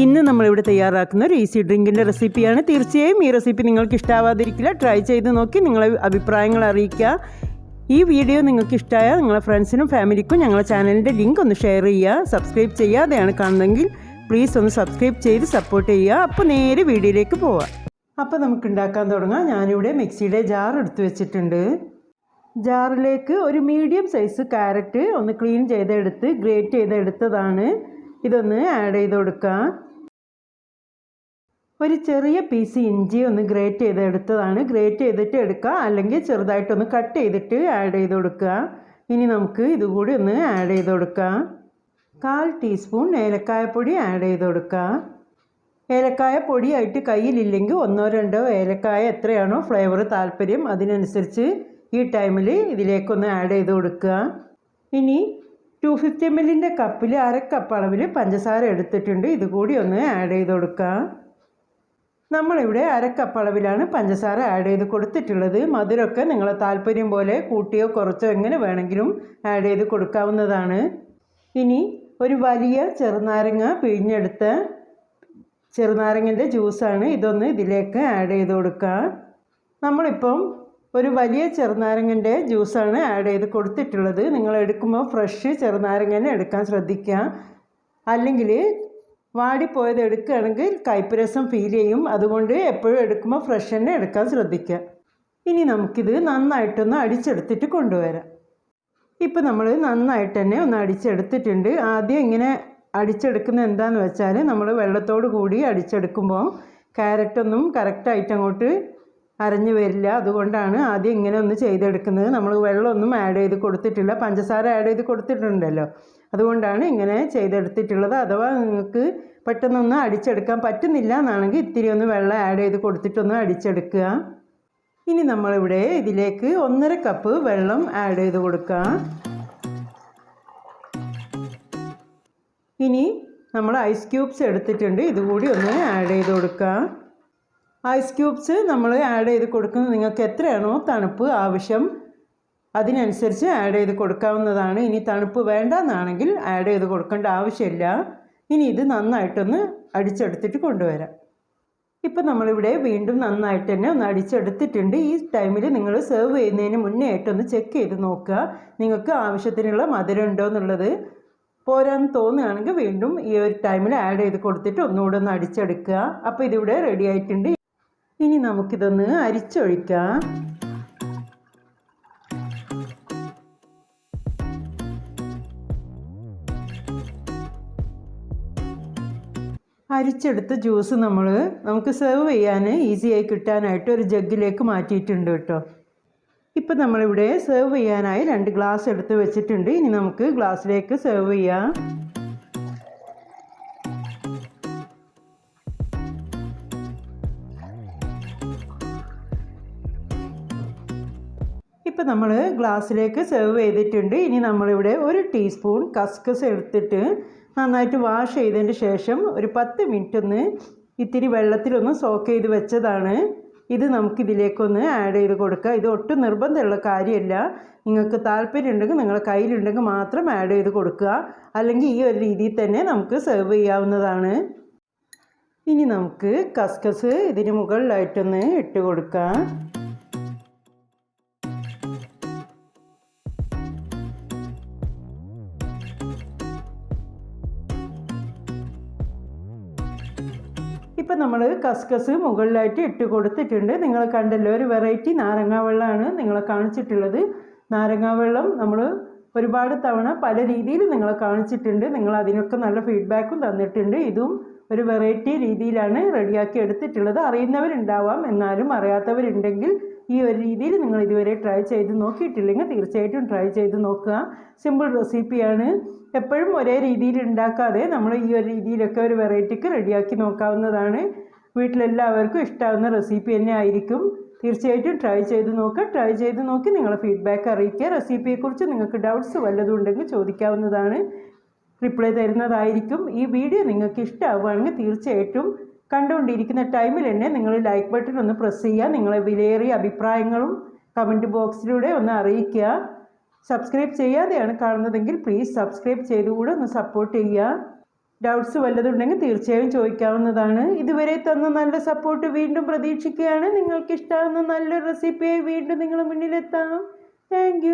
ഇന്ന് നമ്മളിവിടെ തയ്യാറാക്കുന്ന ഒരു ഈസി ഡ്രിങ്കിന്റെ റെസിപ്പിയാണ് തീർച്ചയായും ഈ റെസിപ്പി നിങ്ങൾക്ക് ഇഷ്ടാവാതിരിക്കില്ല ട്രൈ ചെയ്ത് നോക്കി നിങ്ങളെ അഭിപ്രായങ്ങൾ അറിയിക്കുക. ഈ വീഡിയോ നിങ്ങൾക്ക് ഇഷ്ടമായാൽ നിങ്ങളെ ഫ്രണ്ട്സിനും ഫാമിലിക്കും ഞങ്ങളുടെ ചാനലിന്റെ ലിങ്ക് ഒന്ന് ഷെയർ ചെയ്യുക. സബ്സ്ക്രൈബ് ചെയ്യാതെയാണ് കാണുന്നതെങ്കിൽ പ്ലീസ് ഒന്ന് സബ്സ്ക്രൈബ് ചെയ്ത് സപ്പോർട്ട് ചെയ്യുക. അപ്പോൾ നേരെ വീഡിയോയിലേക്ക് പോവാം. അപ്പോൾ നമുക്ക് ഉണ്ടാക്കാൻ തുടങ്ങാം. ഞാനിവിടെ മിക്സിയുടെ ജാർ എടുത്തു വെച്ചിട്ടുണ്ട്. ജാറിലേക്ക് ഒരു മീഡിയം സൈസ് ക്യാരറ്റ് ഒന്ന് ക്ലീൻ ചെയ്തെടുത്ത് ഗ്രേറ്റ് ചെയ്തെടുത്തതാണ്. ഇതൊന്ന് ആഡ് ചെയ്ത് കൊടുക്കാം. ഒരു ചെറിയ പീസ് ഇഞ്ചി ഒന്ന് ഗ്രേറ്റ് ചെയ്ത് എടുത്തതാണ്. ഗ്രേറ്റ് ചെയ്തിട്ട് എടുക്കുക. അല്ലെങ്കിൽ ചെറുതായിട്ടൊന്ന് കട്ട് ചെയ്തിട്ട് ആഡ് ചെയ്ത് കൊടുക്കുക. ഇനി നമുക്ക് ഇതുകൂടി ഒന്ന് ആഡ് ചെയ്ത് കൊടുക്കാം കാൽ ടീസ്പൂൺ ഏലക്കായപ്പൊടി ആഡ് ചെയ്ത് കൊടുക്കുക. ഏലക്കായ പൊടിയായിട്ട് കയ്യിലില്ലെങ്കിൽ ഒന്നോ രണ്ടോ ഏലക്കായ എത്രയാണോ ഫ്ലേവർ താല്പര്യം അതിനനുസരിച്ച് ഈ ടൈമിൽ ഇതിലേക്കൊന്ന് ആഡ് ചെയ്ത് കൊടുക്കുക. ഇനി ടു ഫിഫ്റ്റി എം എല്ലിന്റെ കപ്പിൽ അര കപ്പ് അളവിൽ പഞ്ചസാര എടുത്തിട്ടുണ്ട്. ഇതുകൂടി ഒന്ന് ആഡ് ചെയ്ത് കൊടുക്കുക. നമ്മളിവിടെ അര കപ്പ് അളവിലാണ് പഞ്ചസാര ആഡ് ചെയ്ത് കൊടുത്തിട്ടുള്ളത്. മധുരമൊക്കെ നിങ്ങളെ താല്പര്യം പോലെ കൂട്ടിയോ കുറച്ചോ എങ്ങനെ വേണമെങ്കിലും ആഡ് ചെയ്ത് കൊടുക്കാവുന്നതാണ്. ഇനി ഒരു വലിയ ചെറുനാരങ്ങ പിഴിഞ്ഞെടുത്ത ചെറുനാരങ്ങന്റെ ജ്യൂസാണ് ഇതൊന്ന് ഇതിലേക്ക് ആഡ് ചെയ്ത് കൊടുക്കുക. നമ്മളിപ്പം ഒരു വലിയ ചെറുനാരങ്ങന്റെ ജ്യൂസാണ് ആഡ് ചെയ്ത് കൊടുത്തിട്ടുള്ളത്. നിങ്ങൾ എടുക്കുമ്പോൾ ഫ്രഷ് ചെറുനാരങ്ങനെ എടുക്കാൻ ശ്രദ്ധിക്കുക. അല്ലെങ്കിൽ വാടിപ്പോയത് എടുക്കുകയാണെങ്കിൽ കയ്പ്പ് ഫീൽ ചെയ്യും. അതുകൊണ്ട് എപ്പോഴും എടുക്കുമ്പോൾ ഫ്രഷ് തന്നെ എടുക്കാൻ ശ്രദ്ധിക്കുക. ഇനി നമുക്കിത് നന്നായിട്ടൊന്ന് അടിച്ചെടുത്തിട്ട് കൊണ്ടുവരാം. ഇപ്പോൾ നമ്മൾ നന്നായിട്ട് തന്നെ ഒന്ന് അടിച്ചെടുത്തിട്ടുണ്ട്. ആദ്യം ഇങ്ങനെ അടിച്ചെടുക്കുന്ന എന്താണെന്ന് വെച്ചാൽ നമ്മൾ വെള്ളത്തോട് കൂടി അടിച്ചെടുക്കുമ്പോൾ ക്യാരറ്റൊന്നും കറക്റ്റായിട്ട് അങ്ങോട്ട് അരഞ്ഞു വരില്ല. അതുകൊണ്ടാണ് ആദ്യം ഇങ്ങനെ ഒന്ന് ചെയ്തെടുക്കുന്നത്. നമ്മൾ വെള്ളമൊന്നും ആഡ് ചെയ്ത് കൊടുത്തിട്ടില്ല. പഞ്ചസാര ആഡ് ചെയ്ത് കൊടുത്തിട്ടുണ്ടല്ലോ. അതുകൊണ്ടാണ് ഇങ്ങനെ ചെയ്തെടുത്തിട്ടുള്ളത്. അഥവാ നിങ്ങൾക്ക് പെട്ടെന്നൊന്ന് അടിച്ചെടുക്കാൻ പറ്റുന്നില്ല എന്നാണെങ്കിൽ ഇത്തിരി ഒന്ന് വെള്ളം ആഡ് ചെയ്ത് കൊടുത്തിട്ടൊന്ന് അടിച്ചെടുക്കുക. ഇനി നമ്മളിവിടെ ഇതിലേക്ക് ഒന്നര കപ്പ് വെള്ളം ആഡ് ചെയ്ത് കൊടുക്കുക. ഇനി നമ്മൾ ഐസ് ക്യൂബ്സ് എടുത്തിട്ടുണ്ട്. ഇതുകൂടി ഒന്ന് ആഡ് ചെയ്ത് കൊടുക്കുക. ഐസ് ക്യൂബ്സ് നമ്മൾ ആഡ് ചെയ്ത് കൊടുക്കുന്നത് നിങ്ങൾക്ക് എത്രയാണോ തണുപ്പ് ആവശ്യം അതിനനുസരിച്ച് ആഡ് ചെയ്ത് കൊടുക്കാവുന്നതാണ്. ഇനി തണുപ്പ് വേണ്ടെന്നാണെങ്കിൽ ആഡ് ചെയ്ത് കൊടുക്കേണ്ട ആവശ്യമില്ല. ഇനി ഇത് നന്നായിട്ടൊന്ന് അടിച്ചെടുത്തിട്ട് കൊണ്ടുവരാം. ഇപ്പം നമ്മളിവിടെ വീണ്ടും നന്നായിട്ട് തന്നെ ഒന്ന് അടിച്ചെടുത്തിട്ടുണ്ട്. ഈ ടൈമിൽ നിങ്ങൾ സെർവ് ചെയ്യുന്നതിന് മുന്നേ ആയിട്ടൊന്ന് ചെക്ക് ചെയ്ത് നോക്കുക. നിങ്ങൾക്ക് ആവശ്യത്തിനുള്ള മധുരം ഉണ്ടോ എന്നുള്ളത്. പോരാന്ന് തോന്നുകയാണെങ്കിൽ വീണ്ടും ഈ ഒരു ടൈമിൽ ആഡ് ചെയ്ത് കൊടുത്തിട്ട് ഒന്നുകൂടെ ഒന്ന് അടിച്ചെടുക്കുക. അപ്പോൾ ഇതിവിടെ റെഡി ആയിട്ടുണ്ട്. ഇനി നമുക്കിതൊന്ന് അരിച്ചൊഴിക്കാം. അരിച്ചെടുത്ത ജ്യൂസ് നമ്മൾ നമുക്ക് സെർവ് ചെയ്യാൻ ഈസിയായി കിട്ടാനായിട്ട് ഒരു ജഗ്ഗിലേക്ക് മാറ്റിയിട്ടുണ്ട് കേട്ടോ. ഇപ്പം നമ്മളിവിടെ സെർവ് ചെയ്യാനായി രണ്ട് ഗ്ലാസ് എടുത്ത് വെച്ചിട്ടുണ്ട്. ഇനി നമുക്ക് ഗ്ലാസ്സിലേക്ക് സെർവ് ചെയ്യാം. ഇപ്പം നമ്മൾ ഗ്ലാസ്സിലേക്ക് സെർവ് ചെയ്തിട്ടുണ്ട്. ഇനി നമ്മളിവിടെ ഒരു ടീസ്പൂൺ കസ്കസ് എടുത്തിട്ട് നന്നായിട്ട് വാഷ് ചെയ്തതിന് ശേഷം ഒരു പത്ത് മിനിറ്റ് ഒന്ന് ഇത്തിരി വെള്ളത്തിലൊന്ന് സോക്ക് ചെയ്ത് വെച്ചതാണ്. ഇത് നമുക്കിതിലേക്കൊന്ന് ആഡ് ചെയ്ത് കൊടുക്കുക. ഇത് ഒട്ടും നിർബന്ധമുള്ള കാര്യമല്ല. നിങ്ങൾക്ക് താല്പര്യം ഉണ്ടെങ്കിൽ നിങ്ങളുടെ കയ്യിലുണ്ടെങ്കിൽ മാത്രം ആഡ് ചെയ്ത് കൊടുക്കുക. അല്ലെങ്കിൽ ഈ ഒരു രീതിയിൽ തന്നെ നമുക്ക് സെർവ് ചെയ്യാവുന്നതാണ്. ഇനി നമുക്ക് കസ്കസ് ഇതിന് മുകളിലായിട്ടൊന്ന് ഇട്ട് കൊടുക്കാം. ഇപ്പം നമ്മൾ കസ്കസ് മുകളിലായിട്ട് ഇട്ട് കൊടുത്തിട്ടുണ്ട്. നിങ്ങൾ കണ്ടല്ലോ ഒരു വെറൈറ്റി നാരങ്ങാ വെള്ളമാണ് നിങ്ങളെ കാണിച്ചിട്ടുള്ളത്. നാരങ്ങാ വെള്ളം നമ്മൾ ഒരുപാട് തവണ പല രീതിയിൽ നിങ്ങളെ കാണിച്ചിട്ടുണ്ട്. നിങ്ങൾ അതിനൊക്കെ നല്ല ഫീഡ്ബാക്കും തന്നിട്ടുണ്ട്. ഇതും ഒരു വെറൈറ്റി രീതിയിലാണ് റെഡിയാക്കി എടുത്തിട്ടുള്ളത്. അറിയുന്നവരുണ്ടാവാം എന്നാലും അറിയാത്തവരുണ്ടെങ്കിൽ ഈ ഒരു രീതിയിൽ നിങ്ങൾ ഇതുവരെ ട്രൈ ചെയ്ത് നോക്കിയിട്ടില്ലെങ്കിൽ തീർച്ചയായിട്ടും ട്രൈ ചെയ്ത് നോക്കുക. സിമ്പിൾ റെസിപ്പിയാണ് എപ്പോഴും ഒരേ രീതിയിൽ ഉണ്ടാക്കാതെ നമ്മൾ ഈ ഒരു രീതിയിലൊക്കെ ഒരു വെറൈറ്റിക്ക് റെഡിയാക്കി നോക്കാവുന്നതാണ്. വീട്ടിലെല്ലാവർക്കും ഇഷ്ടമാവുന്ന റെസിപ്പി തന്നെ ആയിരിക്കും. തീർച്ചയായിട്ടും ട്രൈ ചെയ്ത് നോക്കുക ട്രൈ ചെയ്ത് നോക്കി നിങ്ങളെ ഫീഡ്ബാക്ക് അറിയിക്കുക. റെസിപ്പിയെക്കുറിച്ച് നിങ്ങൾക്ക് ഡൗട്ട്സ് വല്ലതും ഉണ്ടെങ്കിൽ ചോദിക്കാവുന്നതാണ്. റിപ്ലൈ തരുന്നതായിരിക്കും. ഈ വീഡിയോ നിങ്ങൾക്ക് ഇഷ്ടമാവുകയാണെങ്കിൽ തീർച്ചയായിട്ടും കണ്ടുകൊണ്ടിരിക്കുന്ന ടൈമിൽ തന്നെ നിങ്ങൾ ലൈക്ക് ബട്ടൺ ഒന്ന് പ്രസ് ചെയ്യുക. നിങ്ങളെ വിലയേറിയ അഭിപ്രായങ്ങളും കമന്റ് ബോക്സിലൂടെ ഒന്ന് അറിയിക്കുക. സബ്സ്ക്രൈബ് ചെയ്യാതെയാണ് കാണുന്നതെങ്കിൽ പ്ലീസ് സബ്സ്ക്രൈബ് ചെയ്തുകൂടെ ഒന്ന് സപ്പോർട്ട് ചെയ്യുക. ഡൗട്ട്സ് വല്ലതുണ്ടെങ്കിൽ തീർച്ചയായും ചോദിക്കാവുന്നതാണ്. ഇതുവരെ തന്ന നല്ല സപ്പോർട്ട് വീണ്ടും പ്രതീക്ഷിക്കുകയാണ്. നിങ്ങൾക്ക് ഇഷ്ടമാകുന്ന നല്ലൊരു റെസിപ്പിയായി വീണ്ടും നിങ്ങളുടെ മുന്നിലെത്താം. താങ്ക്